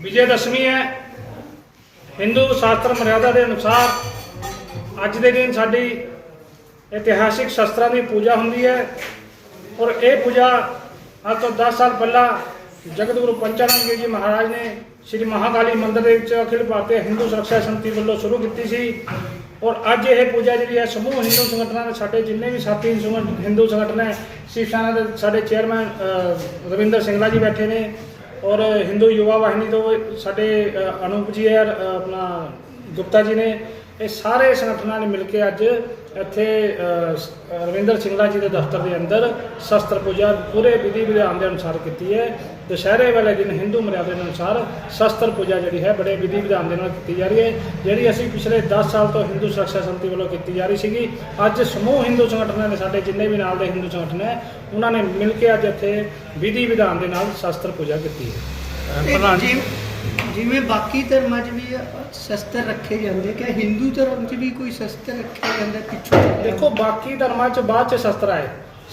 ਵਿਜੇ ਦਸ਼ਮੀ ਹੈ। ਹਿੰਦੂ ਸ਼ਾਸਤਰ ਮਰਿਆਦਾ ਦੇ ਅਨੁਸਾਰ ਅੱਜ ਦੇ ਦਿਨ ਸਾਡੀ ਇਤਿਹਾਸਿਕ ਸ਼ਸਤਰਾਂ ਦੀ ਪੂਜਾ ਹੁੰਦੀ ਹੈ ਔਰ ਇਹ ਪੂਜਾ ਅੱਜ ਤੋਂ 10 ਸਾਲ ਪਹਿਲਾਂ ਜਗਤ ਗੁਰੂ ਪੰਚਾਨੰਦ ਗਿਰੀ ਜੀ ਮਹਾਰਾਜ ਨੇ ਸ੍ਰੀ ਮਹਾਕਾਲੀ ਮੰਦਿਰ ਦੇ ਵਿੱਚ ਅਖਿਲ ਭਾਰਤੀ ਹਿੰਦੂ ਸੁਰੱਖਿਆ ਸੰਤੀ ਵੱਲੋਂ ਸ਼ੁਰੂ ਕੀਤੀ ਸੀ ਔਰ ਅੱਜ ਇਹ ਪੂਜਾ ਜਿਹੜੀ ਹੈ ਸਮੂਹ ਹਿੰਦੂ ਸੰਗਠਨਾਂ ਦੇ ਸਾਡੇ ਜਿੰਨੇ ਵੀ ਸਾਥੀ ਸੰਗਠਨ- ਹਿੰਦੂ ਸੰਗਠਨ ਹੈ ਸ਼ਿਵ ਸੈਨਾ ਦੇ ਸਾਡੇ ਚੇਅਰਮੈਨ ਰਵਿੰਦਰ ਸਿੰਘਲਾ ਜੀ ਬੈਠੇ ਨੇ। ਔਰ ਹਿੰਦੂ ਯੁਵਾ ਵਾਹਿਨੀ ਤੋਂ ਸਾਡੇ ਅਨੂਪ ਜੀ ਹੈ ਆਪਣਾ ਗੁਪਤਾ ਜੀ ਨੇ, ਇਹ ਸਾਰੇ ਸੰਗਠਨਾਂ ਨੇ ਮਿਲ ਕੇ ਅੱਜ ਇੱਥੇ ਰਵਿੰਦਰ ਸਿੰਘਲਾ ਜੀ ਦੇ ਦਫ਼ਤਰ ਦੇ ਅੰਦਰ ਸ਼ਸਤਰ ਪੂਜਾ ਪੂਰੇ ਵਿਧੀ ਵਿਧਾਨ ਦੇ ਅਨੁਸਾਰ ਕੀਤੀ ਹੈ। ਦੁਸ਼ਹਿਰੇ ਵਾਲੇ ਦਿਨ ਹਿੰਦੂ ਮਰਿਆਦਾ ਦੇ ਅਨੁਸਾਰ ਸ਼ਸਤਰ ਪੂਜਾ ਜਿਹੜੀ ਹੈ ਬੜੇ ਵਿਧੀ ਵਿਧਾਨ ਦੇ ਨਾਲ ਕੀਤੀ ਜਾ ਰਹੀ ਹੈ। ਜਿਹੜੀ ਅਸੀਂ ਪਿਛਲੇ 10 ਸਾਲ ਤੋਂ ਹਿੰਦੂ ਸੁਰੱਖਿਆ ਸੰਮਤੀ ਵੱਲੋਂ ਕੀਤੀ ਜਾ ਰਹੀ ਸੀਗੀ ਅੱਜ ਸਮੂਹ ਹਿੰਦੂ ਸੰਗਠਨਾਂ ਨੇ ਸਾਡੇ ਜਿੰਨੇ ਵੀ ਨਾਲ ਦੇ ਹਿੰਦੂ ਸੰਗਠਨ ਹੈ ਉਹਨਾਂ ਨੇ ਮਿਲ ਕੇ ਅੱਜ ਇੱਥੇ ਵਿਧੀ ਵਿਧਾਨ ਦੇ ਨਾਲ ਸ਼ਸਤਰ ਪੂਜਾ ਕੀਤੀ ਹੈ। ਪ੍ਰਧਾਨ ਜੀ ਜਿਵੇਂ- ਬਾਕੀ ਧਰਮਾਂ 'ਚ ਵੀ ਸ਼ਸਤਰ ਰੱਖੇ ਜਾਂਦੇ ਕਿ ਹਿੰਦੂ ਧਰਮ 'ਚ ਵੀ ਕੋਈ ਸ਼ਸਤਰ ਰੱਖਿਆ ਜਾਂਦਾ ਪਿੱਛੋਂ? ਦੇਖੋ, ਬਾਕੀ ਧਰਮਾਂ 'ਚ ਬਾਅਦ 'ਚ ਸ਼ਸਤਰ ਆਏ।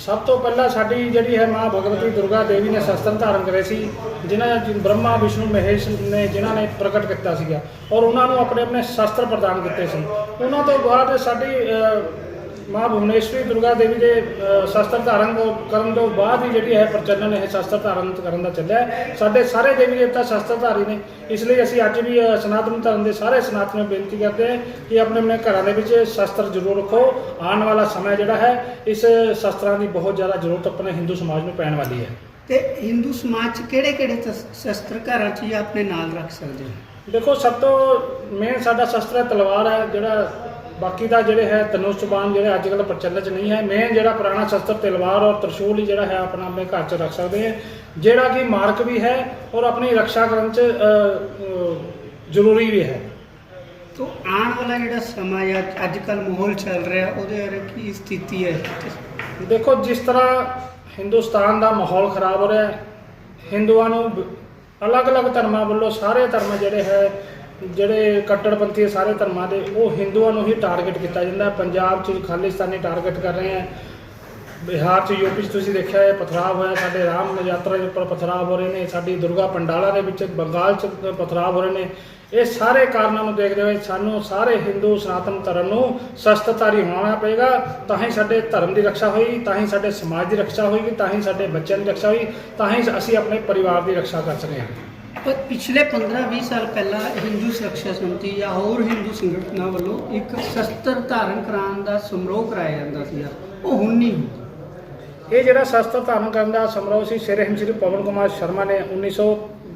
ਸਭ ਤੋਂ ਪਹਿਲਾਂ ਸਾਡੀ ਜਿਹੜੀ ਹੈ ਮਾਂ ਭਗਵਤੀ ਦੁਰਗਾ ਦੇਵੀ ਨੇ ਸ਼ਸਤਰ ਧਾਰਨ ਕਰੇ ਸੀ, ਜਿਨ੍ਹਾਂ ਬ੍ਰਹਮਾ, ਵਿਸ਼ਨੂੰ, ਮਹੇਸ਼ ਨੇ ਜਿਨ੍ਹਾਂ ਨੇ ਪ੍ਰਗਟ ਕੀਤਾ ਸੀਗਾ। ਔਰ ਉਹਨਾਂ ਨੂੰ ਆਪਣੇ ਆਪਣੇ ਸ਼ਸਤਰ ਪ੍ਰਦਾਨ ਕੀਤੇ ਸੀ। ਉਹਨਾਂ ਤੋਂ ਬਾਅਦ ਸਾਡੀ ਮਾਂ ਭੁਵਨੇਸ਼ਵਰੀ ਦੁਰਗਾ ਦੇਵੀ ਦੇ ਸ਼ਸਤਰ ਧਾਰਨ ਕਰਨ ਤੋਂ ਬਾਅਦ ਹੀ ਜਿਹੜੀ ਹੈ ਪ੍ਰਚਲਨ ਇਹ ਸ਼ਸਤਰ ਧਾਰਨ ਕਰਨ ਦਾ ਚੱਲਿਆ। ਸਾਡੇ ਸਾਰੇ ਦੇਵੀ ਦੇਵਤਾ ਸ਼ਸਤਰਧਾਰੀ ਨੇ। ਇਸ ਲਈ ਅਸੀਂ ਅੱਜ ਵੀ ਸਨਾਤਨ ਧਰਮ ਦੇ ਸਾਰੇ ਸਨਾਤਨੀਆਂ ਨੂੰ ਬੇਨਤੀ ਕਰਦੇ ਹਾਂ ਕਿ ਆਪਣੇ ਆਪਣੇ ਘਰਾਂ ਦੇ ਵਿੱਚ ਸ਼ਸਤਰ ਜ਼ਰੂਰ ਰੱਖੋ। ਆਉਣ ਵਾਲਾ ਸਮਾਂ ਜਿਹੜਾ ਹੈ ਇਸ ਸ਼ਸਤਰਾਂ ਦੀ ਬਹੁਤ ਜ਼ਿਆਦਾ ਜ਼ਰੂਰਤ ਆਪਣੇ ਹਿੰਦੂ ਸਮਾਜ ਨੂੰ ਪੈਣ ਵਾਲੀ ਹੈ। ਤੇ ਹਿੰਦੂ ਸਮਾਜ 'ਚ ਕਿਹੜੇ ਕਿਹੜੇ ਸ਼ਸਤਰ ਘਰਾਂ 'ਚ ਆਪਣੇ ਨਾਲ ਰੱਖ ਸਕਦੇ ਹੋ? ਦੇਖੋ ਸਭ ਤੋਂ ਮੇਨ ਸਾਡਾ ਸ਼ਸਤਰ ਹੈ ਤਲਵਾਰ ਹੈ ਜਿਹੜਾ ਬਾਕੀ ਦਾ ਜਿਹੜੇ ਹੈ ਧਨੁਸ਼ ਬਾਣ ਜਿਹੜੇ ਅੱਜ ਕੱਲ੍ਹ ਪ੍ਰਚਲਿਤ 'ਚ ਨਹੀਂ ਹੈ ਮੇਨ ਜਿਹੜਾ ਪੁਰਾਣਾ ਸ਼ਸਤਰ ਤਲਵਾਰ ਔਰ ਤਰਸ਼ੂਲ ਹੀ ਜਿਹੜਾ ਹੈ ਆਪਣਾ ਆਪਣੇ ਘਰ 'ਚ ਰੱਖ ਸਕਦੇ ਹਾਂ। ਜਿਹੜਾ ਕਿ ਮਾਰਕ ਵੀ ਹੈ ਔਰ ਆਪਣੀ ਰੱਖਿਆ ਕਰਨ 'ਚ ਜ਼ਰੂਰੀ ਵੀ ਹੈ। ਤੋਂ ਆਉਣ ਵਾਲਾ ਜਿਹੜਾ ਸਮਾਂ ਜਾਂ ਅੱਜ ਕੱਲ ਮਾਹੌਲ ਚੱਲ ਰਿਹਾ ਉਹਦੇ ਬਾਰੇ ਕੀ ਸਥਿਤੀ ਹੈ? ਦੇਖੋ ਜਿਸ ਤਰ੍ਹਾਂ ਹਿੰਦੁਸਤਾਨ ਦਾ ਮਾਹੌਲ ਖਰਾਬ ਹੋ ਰਿਹਾ ਹੈ ਹਿੰਦੂਆਂ ਨੂੰ ਅਲੱਗ-ਅਲੱਗ ਧਰਮਾਂ ਵੱਲੋਂ ਸਾਰੇ ਧਰਮ ਜਿਹੜੇ ਹੈ ਜਿਹੜੇ ਕੱਟੜਪੰਥੀ ਸਾਰੇ ਧਰਮਾਂ ਦੇ, ਉਹ ਹਿੰਦੂਆਂ ਨੂੰ ਹੀ ਟਾਰਗੇਟ ਕੀਤਾ ਜਾਂਦਾ ਪੰਜਾਬ 'ਚ ਖਾਲਿਸਤਾਨੀ ਟਾਰਗੇਟ ਕਰ ਰਹੇ ਹੈ। ਬਿਹਾਰ 'ਚ ਯੂਪੀ 'ਚ ਤੁਸੀਂ ਦੇਖਿਆ ਹੈ ਪਥਰਾਵ ਹੋਇਆ, ਸਾਡੇ ਰਾਮ ਯਾਤਰਾ ਦੇ ਉੱਪਰ ਪਥਰਾਵ ਹੋ ਰਹੇ ਨੇ, ਸਾਡੀ ਦੁਰਗਾ ਪੰਡਾਲਾ ਦੇ ਵਿੱਚ ਬੰਗਾਲ 'ਚ ਪਥਰਾਵ ਹੋ ਰਹੇ ਨੇ। ਇਹ ਸਾਰੇ ਕਾਰਨਾਂ ਨੂੰ ਦੇਖਦੇ ਹੋਏ ਸਾਨੂੰ ਸਾਰੇ ਹਿੰਦੂ ਸਨਾਤਨ ਧਰਮ ਨੂੰ ਸ਼ਸਤਰਧਾਰੀ ਹੋਣਾ ਪਏਗਾ। ਤਾਂ ਹੀ ਸਾਡੇ ਧਰਮ ਦੀ ਰੱਖਿਆ ਹੋਈ, ਤਾਂ ਹੀ ਸਾਡੇ ਸਮਾਜ ਦੀ ਰੱਖਿਆ ਹੋਏਗੀ ਤਾਂ ਹੀ ਸਾਡੇ ਬੱਚਿਆਂ ਦੀ ਰੱਖਿਆ ਹੋਈ, ਤਾਂ ਹੀ ਅਸੀਂ ਆਪਣੇ ਪਰਿਵਾਰ ਦੀ ਰੱਖਿਆ ਕਰ ਸਕਦੇ ਹਾਂ। ਪਿਛਲੇ 15-20 ਸਾਲ ਪਹਿਲਾਂ ਹਿੰਦੂ ਸੁਰੱਖਿਆ ਸਮਿਤੀ ਜਾਂ ਹੋਰ ਹਿੰਦੂ ਸੰਗਠਨਾਂ ਵੱਲੋਂ ਇੱਕ ਸ਼ਸਤਰ ਧਾਰਨ ਕਰਾਉਣ ਦਾ ਸਮਾਰੋਹ ਕਰਾਇਆ ਜਾਂਦਾ ਸੀ ਉਹ ਹੁਣ ਨਹੀਂ ਇਹ ਜਿਹੜਾ ਸ਼ਸਤਰ ਧਾਰਨ ਕਰਨ ਦਾ ਸਮਾਰੋਹ ਸੀ, ਸ਼੍ਰੀ ਹਿੰਦ ਸ਼੍ਰੀ ਪਵਨ ਕੁਮਾਰ ਸ਼ਰਮਾ ਨੇ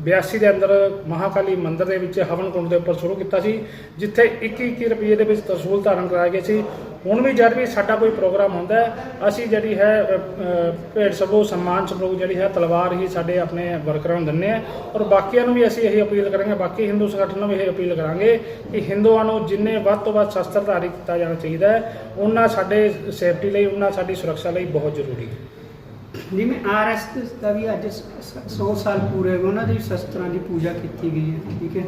1982 ਦੇ ਅੰਦਰ ਮਹਾਕਾਲੀ ਮੰਦਿਰ ਦੇ ਵਿੱਚ ਹਵਨ ਕੁੰਡ ਦੇ ਉੱਪਰ ਸ਼ੁਰੂ ਕੀਤਾ ਸੀ ਜਿੱਥੇ 21 ਰੁਪਏ ਦੇ ਵਿੱਚ ਤਰਸੂਲ ਧਾਰਨ ਕਰਾਏ ਗਏ ਸੀ। ਹੁਣ ਵੀ ਜਦ ਵੀ ਸਾਡਾ ਕੋਈ ਪ੍ਰੋਗਰਾਮ ਹੁੰਦਾ ਅਸੀਂ ਜਿਹੜੀ ਹੈ ਅ, ਅ, ਭੇਡ ਸਭੂ ਸਨਮਾਨ ਸਭੂ ਜਿਹੜੀ ਹੈ ਤਲਵਾਰ ਹੀ ਸਾਡੇ ਆਪਣੇ ਵਰਕਰਾਂ ਨੂੰ ਦਿੰਦੇ ਆ ਔਰ ਬਾਕੀਆਂ ਨੂੰ ਵੀ ਅਸੀਂ ਇਹੀ ਅਪੀਲ ਕਰਾਂਗੇ ਬਾਕੀ ਹਿੰਦੂ ਸੰਗਠਨ ਨੂੰ ਵੀ ਇਹ ਅਪੀਲ ਕਰਾਂਗੇ ਕਿ ਹਿੰਦੂਆਂ ਨੂੰ ਜਿੰਨੇ ਵੱਧ ਤੋਂ ਵੱਧ ਸ਼ਸਤਰ ਸ਼ਸਤਰਧਾਰੀ ਕੀਤਾ ਜਾਣਾ ਚਾਹੀਦਾ ਹੈ ਉਹਨਾਂ ਸਾਡੇ ਸੇਫਟੀ ਲਈ ਉਹਨਾਂ ਸਾਡੀ ਸੁਰੱਖਿਆ ਲਈ ਬਹੁਤ ਜ਼ਰੂਰੀ ਹੈ। ਜਿਵੇਂ ਆਰਐਸਐਸ ਦਾ ਵੀ ਅੱਜ 100 ਸਾਲ ਪੂਰੇ ਹੋਏ ਉਹਨਾਂ ਦੀ ਸ਼ਸਤਰਾਂ ਦੀ ਪੂਜਾ ਕੀਤੀ ਗਈ ਹੈ ਠੀਕ ਹੈ।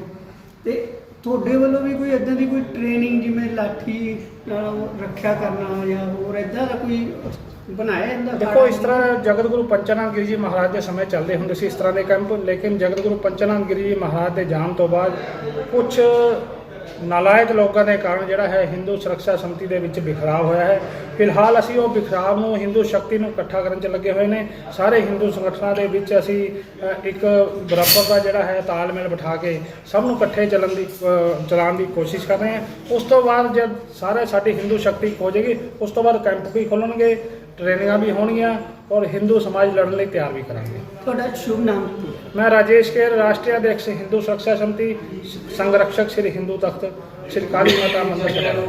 ਤੇ ਤੁਹਾਡੇ ਵੱਲੋਂ ਵੀ ਕੋਈ ਇਦਾਂ ਦੀ ਕੋਈ ਟ੍ਰੇਨਿੰਗ ਜਿਵੇਂ ਲਾਠੀ ਨਾਲ ਰੱਖਿਆ ਕਰਨਾ ਜਾਂ ਹੋਰ ਇਦਾਂ ਦਾ ਕੋਈ ਬਣਾਇਆ ਜਾਂਦਾ ਦੇਖੋ ਇਸ ਤਰ੍ਹਾਂ ਜਗਤ ਗੁਰੂ ਪੰਚਨਾਮ ਗਿਰੀ ਜੀ ਮਹਾਰਾਜ ਦੇ ਸਮੇਂ ਚੱਲਦੇ ਹੁੰਦੇ ਸੀ ਇਸ ਤਰ੍ਹਾਂ ਦੇ ਕੈਂਪ ਲੇਕਿਨ ਜਗਤ ਗੁਰੂ ਪੰਚਨਾਮ ਗਿਰੀ ਜੀ ਮਹਾਰਾਜ ਦੇ ਜਾਣ ਤੋਂ ਬਾਅਦ ਕੁਝ ਨਾਲਾਇਕ ਲੋਕਾਂ ਦੇ ਕਾਰਨ ਜਿਹੜਾ ਹੈ ਹਿੰਦੂ ਸੁਰੱਖਿਆ ਸਮਿਤੀ ਦੇ ਵਿੱਚ ਬਿਖਰਾਵ ਹੋਇਆ ਹੈ। ਫਿਲਹਾਲ ਅਸੀਂ ਉਹ ਬਿਖਰਾਵ ਨੂੰ ਹਿੰਦੂ ਸ਼ਕਤੀ ਨੂੰ ਇਕੱਠਾ ਕਰਨ 'ਚ ਲੱਗੇ ਹੋਏ ਨੇ। ਸਾਰੇ ਹਿੰਦੂ ਸੰਗਠਨਾਂ ਦੇ ਵਿੱਚ ਅਸੀਂ ਇੱਕ ਬਰਾਬਰ ਦਾ ਜਿਹੜਾ ਹੈ ਤਾਲਮੇਲ ਬਿਠਾ ਕੇ ਸਭ ਨੂੰ ਇਕੱਠੇ ਚੱਲਣ ਦੀ ਚਲਾਉਣ ਦੀ ਕੋਸ਼ਿਸ਼ ਕਰ ਰਹੇ ਹਾਂ। ਉਸ ਤੋਂ ਬਾਅਦ ਜਦ ਸਾਰੇ ਸਾਡੀ ਹਿੰਦੂ ਸ਼ਕਤੀ ਹੋ ਜਾਏਗੀ ਉਸ ਤੋਂ ਬਾਅਦ ਕੈਂਪ ਵੀ ਖੋਲਣਗੇ। ਟ੍ਰੇਨਿੰਗਾਂ ਵੀ ਹੋਣਗੀਆਂ ਔਰ ਹਿੰਦੂ ਸਮਾਜ ਲੜਨ ਲਈ ਤਿਆਰ ਵੀ ਕਰਾਂਗੇ। ਤੁਹਾਡਾ ਸ਼ੁਭ ਨਾਮ ਕੀ ਹੈ? ਮੈਂ ਰਾਜੇਸ਼ ਕੇਰ ਰਾਸ਼ਟਰੀ ਅਧਿਕਸ਼ ਹਿੰਦੂ ਸੁਰੱਖਿਆ ਸਮਿਤੀ ਸੰਗਰਖਸ਼ਕ ਸ੍ਰੀ ਹਿੰਦੂ ਤਖਤ ਸ੍ਰੀ ਕਾਲੀ ਮਾਤਾ ਮੰਦਿਰ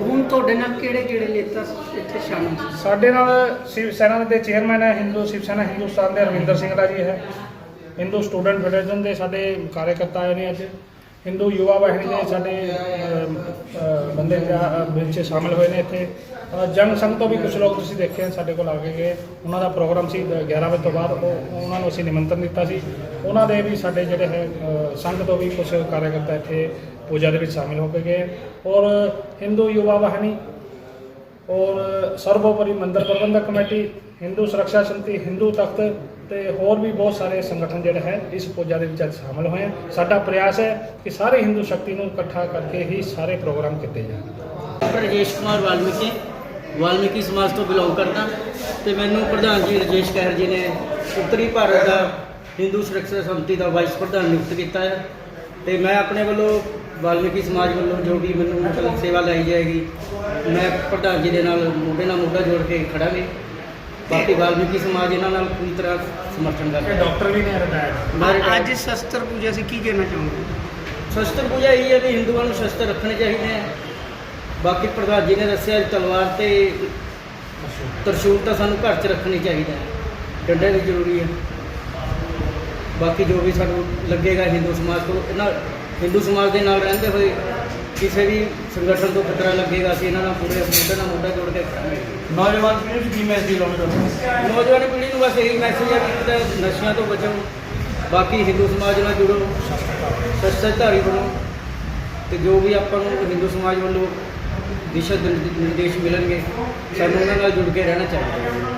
ਹੁਣ ਤੁਹਾਡੇ ਨਾਲ ਕਿਹੜੇ ਕਿਹੜੇ ਨੇਤਾ ਇੱਥੇ ਸ਼ਾਮਲ ਸੀ ਸਾਡੇ ਨਾਲ ਸ਼ਿਵ ਸੈਨਾ ਦੇ ਚੇਅਰਮੈਨ ਹੈ ਹਿੰਦੂ ਸ਼ਿਵ ਸੈਨਾ ਹਿੰਦੁਸਤਾਨ ਦੇ ਰਵਿੰਦਰ ਸਿੰਘ ਦਾ ਜੀ ਹੈ। ਹਿੰਦੂ ਸਟੂਡੈਂਟ ਫੈਡਰੇਸ਼ਨ ਦੇ ਸਾਡੇ ਕਾਰਜਕਰਤਾ ਆਏ ਨੇ ਅੱਜ। ਹਿੰਦੂ ਯੁਵਾ ਵਾਹਿਨੀ ਦੇ ਸਾਡੇ ਬੰਦੇ ਜਾਂ ਵਿੱਚ ਸ਼ਾਮਿਲ ਹੋਏ ਨੇ ਇੱਥੇ। ਅ, ਜੰਗ ਸੰਘ ਤੋਂ ਵੀ ਕੁਝ ਲੋਕ ਤੁਸੀਂ ਦੇਖੇ ਹਨ ਸਾਡੇ ਕੋਲ ਆ ਕੇ ਗਏ। ਉਹਨਾਂ ਦਾ ਪ੍ਰੋਗਰਾਮ ਸੀ ਦ- 11 ਵਜੇ ਤੋਂ ਬਾਅਦ। ਉਹ ਉਹਨਾਂ ਨੂੰ ਅਸੀਂ ਨਿਮੰਤਰਣ ਦਿੱਤਾ ਸੀ। ਉਹਨਾਂ ਦੇ ਵੀ ਸਾਡੇ ਜਿਹੜੇ ਹੈ ਅ, ਸੰਘ ਤੋਂ ਵੀ ਕੁਝ ਕਾਰਜਕਰਤਾ ਇੱਥੇ ਪੂਜਾ ਦੇ ਵਿੱਚ ਸ਼ਾਮਿਲ ਹੋ ਕੇ ਗਏ। ਔਰ ਹਿੰਦੂ ਯੁਵਾ ਵਾਹਿਨੀ ਔਰ ਸਰਬੋਪਰੀ ਮੰਦਰ ਪ੍ਰਬੰਧਕ ਕਮੇਟੀ ਹਿੰਦੂ ਸੁਰੱਖਿਆ ਸੰਤੀ ਹਿੰਦੂ ਤਖਤ ਤੇ ਹੋਰ ਵੀ ਬਹੁਤ ਸਾਰੇ ਸੰਗਠਨ ਜਿਹੜੇ ਹੈ ਇਸ ਪੂਜਾ ਦੇ ਵਿੱਚ ਅੱਜ ਸ਼ਾਮਲ ਹੋਏ ਹਨ ਸਾਡਾ ਪ੍ਰਯਾਸ ਹੈ ਕਿ ਸਾਰੇ ਹਿੰਦੂ ਸ਼ਕਤੀ ਨੂੰ ਇਕੱਠਾ ਕਰਕੇ ਹੀ ਸਾਰੇ ਪ੍ਰੋਗਰਾਮ ਕੀਤੇ ਜਾਣ। ਡਾਕਟਰ ਰਜੇਸ਼ ਕੁਮਾਰ ਵਾਲਮੀਕੀ ਵਾਲਮੀਕੀ ਸਮਾਜ ਤੋਂ ਬਿਲੋਂਗ ਕਰਦਾ ਤੇ ਮੈਨੂੰ ਪ੍ਰਧਾਨ ਜੀ ਰਜੇਸ਼ ਕਹਿਰ ਜੀ ਨੇ ਉੱਤਰੀ ਭਾਰਤ ਦਾ ਹਿੰਦੂ ਸੁਰੱਖਿਆ ਸੰਮਤੀ ਦਾ ਵਾਈਸ ਪ੍ਰਧਾਨ ਨਿਯੁਕਤ ਕੀਤਾ ਹੈ। ਤੇ ਮੈਂ ਆਪਣੇ ਵੱਲੋਂ ਵਾਲਮੀਕੀ ਸਮਾਜ ਵੱਲੋਂ ਜੋ ਵੀ ਮੈਨੂੰ ਮਤਲਬ ਸੇਵਾ ਲਈ ਜਾਏਗੀ, ਮੈਂ ਪ੍ਰਧਾਨ ਜੀ ਦੇ ਨਾਲ ਮੋਢੇ ਨਾਲ ਮੋਢਾ ਜੋੜ ਕੇ ਖੜਾਂਗੇ। ਬਾਕੀ ਵਾਲਮੀਕੀ ਸਮਾਜ ਇਹਨਾਂ ਨਾਲ ਪੂਰੀ ਤਰ੍ਹਾਂ ਸਮਰਥਨ ਕਰਦਾ। ਹੈ ਡਾਕਟਰ ਵੀ ਨੇ ਰਿਟਾਇਰਡ ਮੈਂ ਅੱਜ ਸ਼ਸਤਰ ਪੂਜਾ ਸੀ ਕੀ ਕਹਿਣਾ ਚਾਹੋਗੇ ਸ਼ਸਤਰ ਪੂਜਾ ਇਹ ਹੈ ਵੀ ਹਿੰਦੂਆਂ ਨੂੰ ਸ਼ਸਤਰ ਰੱਖਣੇ ਚਾਹੀਦੇ ਆ। ਬਾਕੀ ਪ੍ਰਧਾਨ ਜੀ ਨੇ ਦੱਸਿਆ ਤਲਵਾਰ ਤੇ ਤਰਸ਼ੂਲ ਤਾਂ ਸਾਨੂੰ ਘਰ 'ਚ ਰੱਖਣੀ ਚਾਹੀਦਾ ਹੈ। ਡੰਡੇ ਵੀ ਜ਼ਰੂਰੀ ਹੈ ਬਾਕੀ ਜੋ ਵੀ ਸਾਨੂੰ ਲੱਗੇਗਾ ਹਿੰਦੂ ਸਮਾਜ ਤੋਂ ਇਹਨਾਂ ਹਿੰਦੂ ਸਮਾਜ ਦੇ ਨਾਲ ਰਹਿੰਦੇ ਹੋਏ ਕਿਸੇ ਵੀ ਸੰਗਠਨ ਤੋਂ ਖਤਰਾ ਲੱਗੇਗਾ ਅਸੀਂ ਇਹਨਾਂ ਨਾਲ ਪੂਰੇ ਮੋਢੇ ਨਾਲ ਮੋਢਾ ਜੋੜ ਕੇ ਖੜਾਂਗੇ ਨੌਜਵਾਨ ਪੀੜ੍ਹੀ ਨੂੰ ਕੀ ਮੈਸੇਜ ਲਾਉਣਾ ਚਾਹੁੰਦੇ ਨੌਜਵਾਨ ਪੀੜ੍ਹੀ ਨੂੰ ਬਸ ਇਹੀ ਮੈਸੇਜ ਹੈ ਕਿ ਕਿਤੇ ਨਸ਼ਿਆਂ ਤੋਂ ਬਚੋ ਬਾਕੀ ਹਿੰਦੂ ਸਮਾਜ ਨਾਲ ਜੁੜੋ ਸੱਚਧਾਰੀ ਬਣੋ ਤੇ ਜੋ ਵੀ ਆਪਾਂ ਨੂੰ ਹਿੰਦੂ ਸਮਾਜ ਵੱਲੋਂ ਦਿਸ਼ਾ ਨਿਰਦੇਸ਼ ਮਿਲਣਗੇ ਸਾਨੂੰ ਉਹਨਾਂ ਨਾਲ ਜੁੜ ਕੇ ਰਹਿਣਾ ਚਾਹੀਦਾ ਹੈ।